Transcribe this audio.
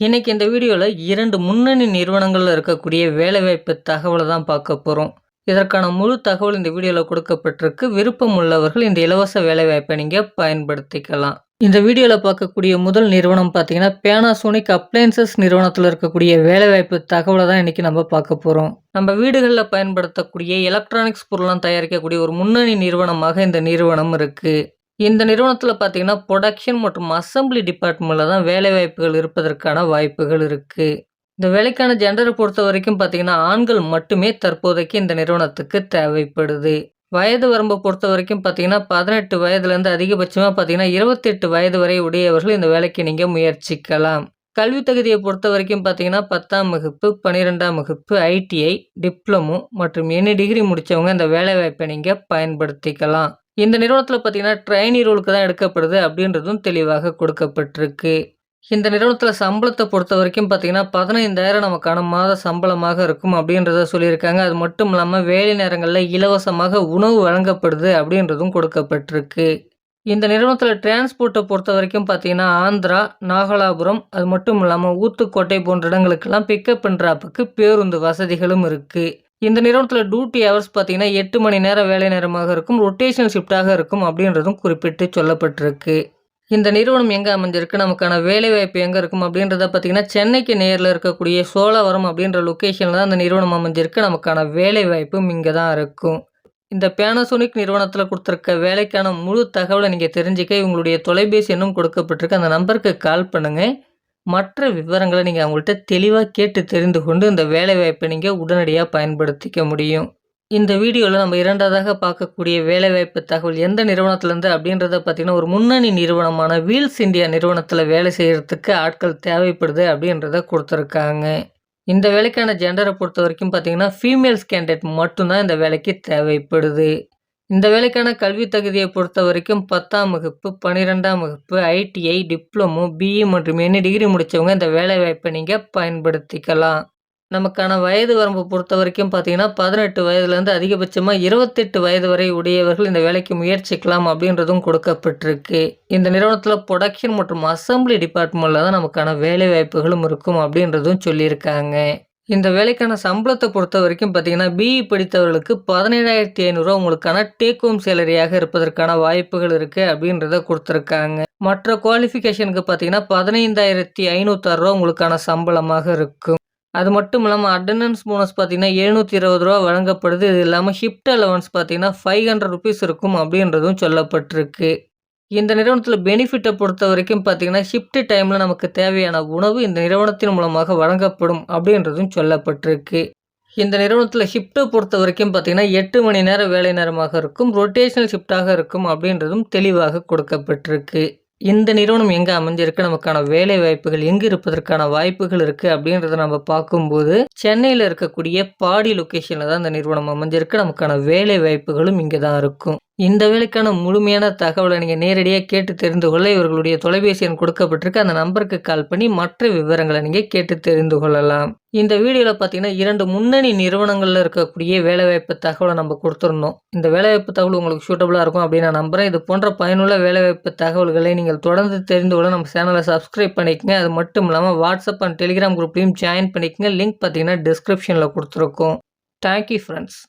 இன்றைக்கி இந்த வீடியோவில் இரண்டு முன்னணி நிறுவனங்களில் இருக்கக்கூடிய வேலைவாய்ப்பு தகவலை தான் பார்க்க போகிறோம் இதற்கான முழு தகவல் இந்த வீடியோவில் கொடுக்கப்பட்டிருக்கு. விருப்பம் உள்ளவர்கள் இந்த இலவச வேலைவாய்ப்பை நீங்கள் பயன்படுத்திக்கலாம். இந்த வீடியோவில் பார்க்கக்கூடிய முதல் நிறுவனம் பார்த்தீங்கன்னா பேனாசோனிக் அப்ளைன்சஸ் நிறுவனத்தில் இருக்கக்கூடிய வேலைவாய்ப்பு தகவலை தான் இன்றைக்கி நம்ம பார்க்க போகிறோம் நம்ம வீடுகளில் பயன்படுத்தக்கூடிய எலக்ட்ரானிக்ஸ் பொருள்லாம் தயாரிக்கக்கூடிய ஒரு முன்னணி நிறுவனமாக இந்த நிறுவனம் இருக்குது இந்த நிறுவனத்தில் பார்த்தீங்கன்னா ப்ரொடக்ஷன் மற்றும் அசம்பிளி டிபார்ட்மெண்ட்டில் தான் வேலை வாய்ப்புகள் இருப்பதற்கான வாய்ப்புகள் இருக்குது இந்த வேலைக்கான ஜெண்டரை பொறுத்த வரைக்கும் பார்த்தீங்கன்னா ஆண்கள் மட்டுமே தற்போதைக்கு இந்த நிறுவனத்துக்கு தேவைப்படுது. வயது வரம்பை பொறுத்த வரைக்கும் பார்த்தீங்கன்னா பதினெட்டு வயதுலேருந்து அதிகபட்சமாக பார்த்தீங்கன்னா இருபத்தெட்டு வயது வரை உடையவர்கள் இந்த வேலைக்கு நீங்கள் முயற்சிக்கலாம். கல்வி தகுதியை பொறுத்த வரைக்கும் பார்த்தீங்கன்னா பத்தாம் வகுப்பு பன்னிரெண்டாம் வகுப்பு ஐடிஐ டிப்ளமோ மற்றும் எனி டிகிரி முடித்தவங்க இந்த வேலைவாய்ப்பை நீங்கள் பயன்படுத்திக்கலாம். இந்த நிறுவனத்தில் பார்த்தீங்கன்னா ட்ரைனி ரோலுக்கு தான் எடுக்கப்படுது அப்படின்றதும் தெளிவாக கொடுக்கப்பட்டிருக்கு. இந்த நிறுவனத்தில் சம்பளத்தை பொறுத்த வரைக்கும் பார்த்தீங்கன்னா பதினைந்தாயிரம் நமக்கான மாத சம்பளமாக இருக்கும் அப்படின்றத சொல்லியிருக்காங்க. அது மட்டும் இல்லாமல் வேலை நேரங்களில் இலவசமாக உணவு வழங்கப்படுது அப்படின்றதும் கொடுக்கப்பட்டிருக்கு. இந்த நிறுவனத்தில் டிரான்ஸ்போர்ட்டை பொறுத்த வரைக்கும் பார்த்தீங்கன்னா ஆந்திரா நாகலாபுரம் அது மட்டும் இல்லாமல் ஊத்துக்கோட்டை போன்ற இடங்களுக்கெல்லாம் பிக்கப் அண்ட் ட்ராப்புக்கு பேருந்து வசதிகளும் இருக்குது இந்த நிறுவனத்தில் டியூட்டி ஹவர்ஸ் பார்த்தீங்கன்னா எட்டு மணி நேரம் வேலை நேரமாக இருக்கும் ரொட்டேஷன் ஷிஃப்டாக இருக்கும் அப்படின்றதும் குறிப்பிட்டு சொல்லப்பட்டிருக்கு. இந்த நிறுவனம் எங்கே அமைஞ்சிருக்கு நமக்கான வேலைவாய்ப்பு எங்கே இருக்கும் அப்படின்றத பார்த்தீங்கன்னா சென்னைக்கு நேரில் இருக்கக்கூடிய சோழவரம் அப்படின்ற லொக்கேஷனில் தான் அந்த நிறுவனம் அமைஞ்சிருக்கு. நமக்கான வேலைவாய்ப்பும் இங்கே தான் இருக்கும். இந்த பேனாசோனிக் நிறுவனத்தில் கொடுத்துருக்க வேலைக்கான முழு தகவலை நீங்கள் தெரிஞ்சுக்க உங்களுடைய தொலைபேசி எண்ணும் கொடுக்கப்பட்டிருக்கு. அந்த நம்பருக்கு கால் பண்ணுங்கள் மற்ற விவரங்களை நீங்கள் அவங்கள்ட்ட தெளிவாக கேட்டு தெரிந்து கொண்டு இந்த வேலைவாய்ப்பை நீங்கள் உடனடியாக பயன்படுத்திக்க முடியும். இந்த வீடியோவில் நம்ம இரண்டாவதாக பார்க்கக்கூடிய வேலைவாய்ப்பு தகவல் எந்த நிறுவனத்திலேருந்து அப்படின்றத பார்த்திங்கன்னா ஒரு முன்னணி நிறுவனமான வீல்ஸ் இந்தியா நிறுவனத்தில் வேலை செய்கிறதுக்கு ஆட்கள் தேவைப்படுது அப்படின்றத கொடுத்துருக்காங்க. இந்த வேலைக்கான ஜெண்டரை பொறுத்த வரைக்கும் பார்த்திங்கன்னா ஃபீமேல்ஸ் கேண்டிடேட் மட்டும்தான் இந்த வேலைக்கு தேவைப்படுது. இந்த வேலைக்கான கல்வி தகுதியை பொறுத்த வரைக்கும் பத்தாம் வகுப்பு பன்னிரெண்டாம் வகுப்பு ஐடிஐ டிப்ளமோ பிஇ மற்றும் என்ன டிகிரி முடித்தவங்க இந்த வேலைவாய்ப்பை நீங்கள் பயன்படுத்திக்கலாம். நமக்கான வயது வரம்பு பொறுத்த வரைக்கும் பார்த்தீங்கன்னா பதினெட்டு வயதுலேருந்து அதிகபட்சமாக இருபத்தெட்டு வயது வரை உடையவர்கள் இந்த வேலைக்கு முயற்சிக்கலாம் அப்படின்றதும் கொடுக்கப்பட்டிருக்கு. இந்த நிறுவனத்தில் ப்ரொடக்ஷன் மற்றும் அசம்பிளி டிபார்ட்மெண்ட்டில் தான் நமக்கான வேலை வாய்ப்புகளும் இருக்கும் அப்படின்றதும் சொல்லியிருக்காங்க. இந்த வேலைக்கான சம்பளத்தை பொறுத்த வரைக்கும் பார்த்தீங்கன்னா பிஇ படித்தவர்களுக்கு பதினேழாயிரத்தி ஐநூறுரூவா உங்களுக்கான டேக் ஹோம் சேலரியாக இருப்பதற்கான வாய்ப்புகள் இருக்குது அப்படின்றத கொடுத்துருக்காங்க. மற்ற குவாலிஃபிகேஷனுக்கு பார்த்தீங்கன்னா பதினைந்தாயிரத்தி ஐநூற்றாறுரூவா உங்களுக்கான சம்பளமாக இருக்கும். அது மட்டும் இல்லாமல் அட்டண்டன்ஸ் போனஸ் பார்த்தீங்கன்னா எழுநூற்றி இருபது ரூபா வழங்கப்படுது. இது இல்லாமல் ஷிஃப்ட் அலவன்ஸ் பார்த்தீங்கன்னா ஃபைவ் ஹண்ட்ரட் ருபீஸ் இருக்கும் அப்படின்றதும் சொல்லப்பட்டிருக்கு. இந்த நிறுவனத்தில் பெனிஃபிட்டை பொறுத்த வரைக்கும் பார்த்தீங்கன்னா ஷிஃப்ட் டைமில் நமக்கு தேவையான உணவு இந்த நிறுவனத்தின் மூலமாக வழங்கப்படும் அப்படின்றதும் சொல்லப்பட்டிருக்கு. இந்த நிறுவனத்தில் ஷிஃப்ட்டை பொறுத்த வரைக்கும் பார்த்தீங்கன்னா எட்டு மணி நேரம் வேலை நேரமாக இருக்கும் ரொட்டேஷனல் ஷிஃப்டாக இருக்கும் அப்படின்றதும் தெளிவாக கொடுக்கப்பட்டிருக்கு. இந்த நிறுவனம் எங்கே அமைஞ்சிருக்கு நமக்கான வேலை வாய்ப்புகள் எங்கே இருப்பதற்கான வாய்ப்புகள் இருக்குது அப்படின்றத நம்ம பார்க்கும்போது சென்னையில் இருக்கக்கூடிய பாடி லொக்கேஷனில் தான் இந்த நிறுவனம் அமைஞ்சிருக்கு. நமக்கான வேலை வாய்ப்புகளும் இங்கே தான் இருக்கும். இந்த வேலைக்கான முழுமையான தகவலை நீங்கள் நேரடியாக கேட்டு தெரிந்து கொள்ள இவர்களுடைய தொலைபேசி எண் கொடுக்கப்பட்டிருக்கு. அந்த நம்பருக்கு கால் பண்ணி மற்ற விவரங்களை நீங்கள் கேட்டு தெரிந்து கொள்ளலாம். இந்த வீடியோவில் பார்த்தீங்கன்னா இரண்டு முன்னணி நிறுவனங்களில் இருக்கக்கூடிய வேலைவாய்ப்பு தகவலை நம்ம கொடுத்துருந்தோம் இந்த வேலைவாய்ப்பு தகவல் உங்களுக்கு சூட்டபுளாக இருக்கும் அப்படின்னு நான் நம்புகிறேன் இது போன்ற பயனுள்ள வேலைவாய்ப்பு தகவல்களை நீங்கள் தொடர்ந்து தெரிந்து கொள்ள நம்ம சேனலை சப்ஸ்கிரைப் பண்ணிக்கங்க. அது மட்டும் இல்லாமல் வாட்ஸ்அப் அண்ட் டெலிகிராம் குரூப்லையும் ஜாயின் பண்ணிக்கங்க. லிங்க் பார்த்தீங்கன்னா டிஸ்கிரிப்ஷனில் கொடுத்துருக்கோம். Thank you friends